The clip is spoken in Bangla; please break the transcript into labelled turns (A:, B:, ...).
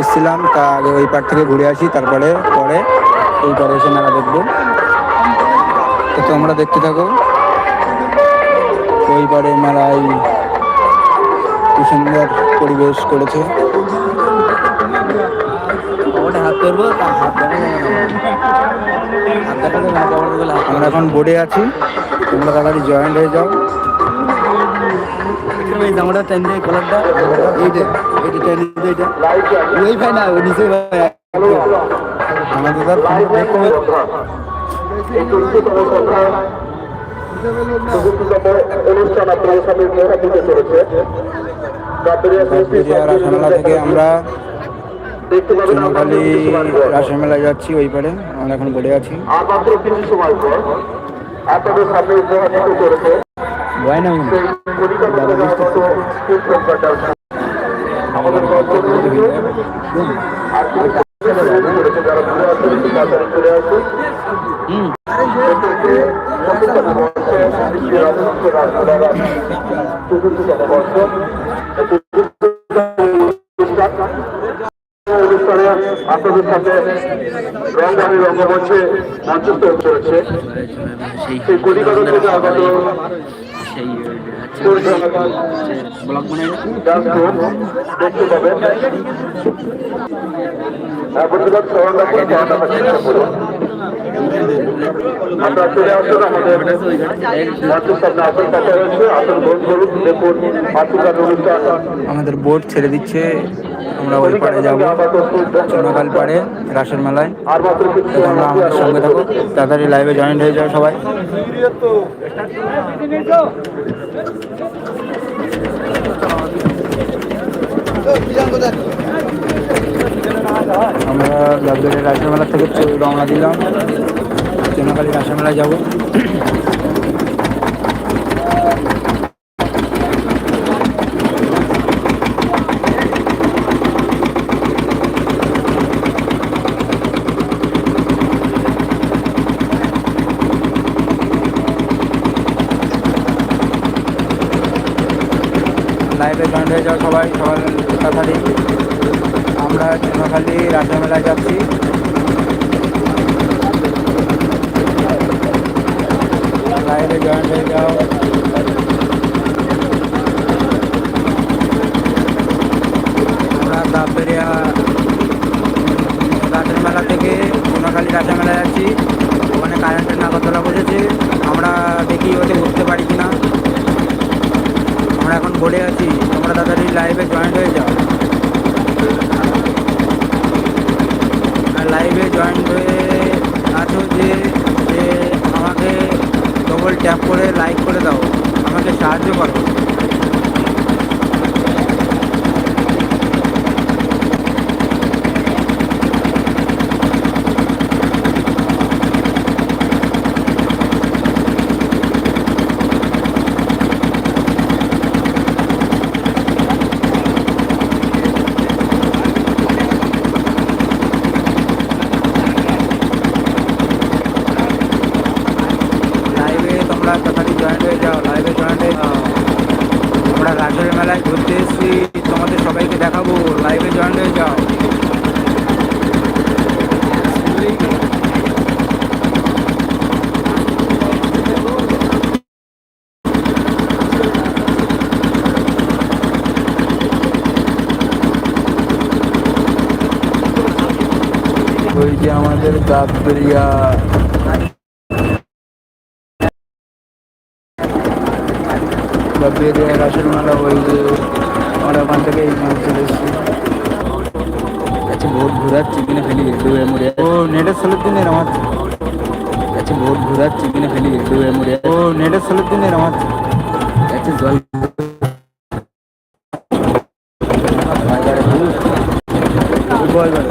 A: এসেছিলাম তা আগে ওই পার থেকে ঘুরে আসি তারপরে পরে এই পারে এসে মেলা দেখব। তো তোমরা দেখতে থাকো। ওই পারে মেলায় কি সুন্দর পরিবেশ করেছে। আমরা এখন বোর্ডে আছি। তোমরা তাড়াতাড়ি জয়েন্ট হয়ে যাও।
B: এই জামাটা টেন দিয়ে কলারটা এইটা এইটা টেন দিয়ে এইটা ওই ভাই না ওই নিচে ভাই।
A: আমাদের তার
C: অনুষ্ঠান আপনাদের সামনে চলেছে
A: রাসমেলা থেকে আমরা চুনাখালি রাসমেলায় যাচ্ছি ওই পারে। আমরা এখন বোর্ডে আছি।
C: আর মাত্র কিছু সময় পর আপনাদের সামনে উপহার দিতে চলেছে।
A: ভয় না
C: অনুষ্ঠানে আপনাদের সাথে রংবাহী রঙ্গমঞ্চে মঞ্চস্থ চলেছে সেই কলিকাতা থেকে আগত
B: সেই
C: ব্লক দেখতে পাবেন আপনারা চলে আসুন আমাদের সামনে রয়েছে। আসন গ্রহণ করুন দেখুন মাতৃকার অনুষ্ঠান
A: আমাদের বোট ছেড়ে দিচ্ছে। আমরা ওই পারে যাব চুনাখাল পাড়ে রাসের মেলায়। তো আমাদের সঙ্গে থাকো তাড়াতাড়ি লাইভে জয়েন্ট হয়ে যাও সবাই। আমরা লাভবেড়ের রাসের মেলা থেকে রওনা দিলাম। চুনাখালি রাসের মেলায় যাব লাইভে হয়ে যাও সবাই সবাই তাড়াতাড়ি আমরা চুনাখালি রাসের মেলায় যাচ্ছি। লাইভে জয়েন্ট হয়ে যাও আমরা তাপেরিয়া রাতের মেলা থেকে চুনাখালি রাতের মেলায় যাচ্ছি ওখানে কারেন্টের নাগরদোলা বসেছে আমরা দেখি ওতে উঠতে পারি কিনা। আমরা এখন বোর্ডে আছি। তোমরা তাড়াতাড়ি লাইভে জয়েন্ট হয়ে যাও। লাইভে জয়েন্ট হয়ে আছো যে করে লাইক করে দাও। আমাকে সাহায্য করো লাইভে তোমরা তাড়াতাড়ি জয়েন্ট হয়ে যাও লাইভে জয়েন্ট হয়ে যাও আমরা রাজের মেলায় ঘুরতে এসেছি তোমাদের সবাইকে দেখাবো লাইভে জয়েন হয়ে যাও। ওই যে আমাদের গাবরিয়া গাবরিয়া রাসের মেলা ওই যে আমরা ওখান থেকে এই মাছ চলে এসেছি
B: আচ্ছা বহুত ঘুরাচ্ছি কিনে ফেলি ডুবে মরে
A: ও নেটের ছেলের দিনের আমার
B: আচ্ছা বহুত ঘুরাচ্ছি কিনে ফেলি ডুবে মরে
A: ও নেটের ছেলের দিনের আমার
B: আচ্ছা জল
A: বল বল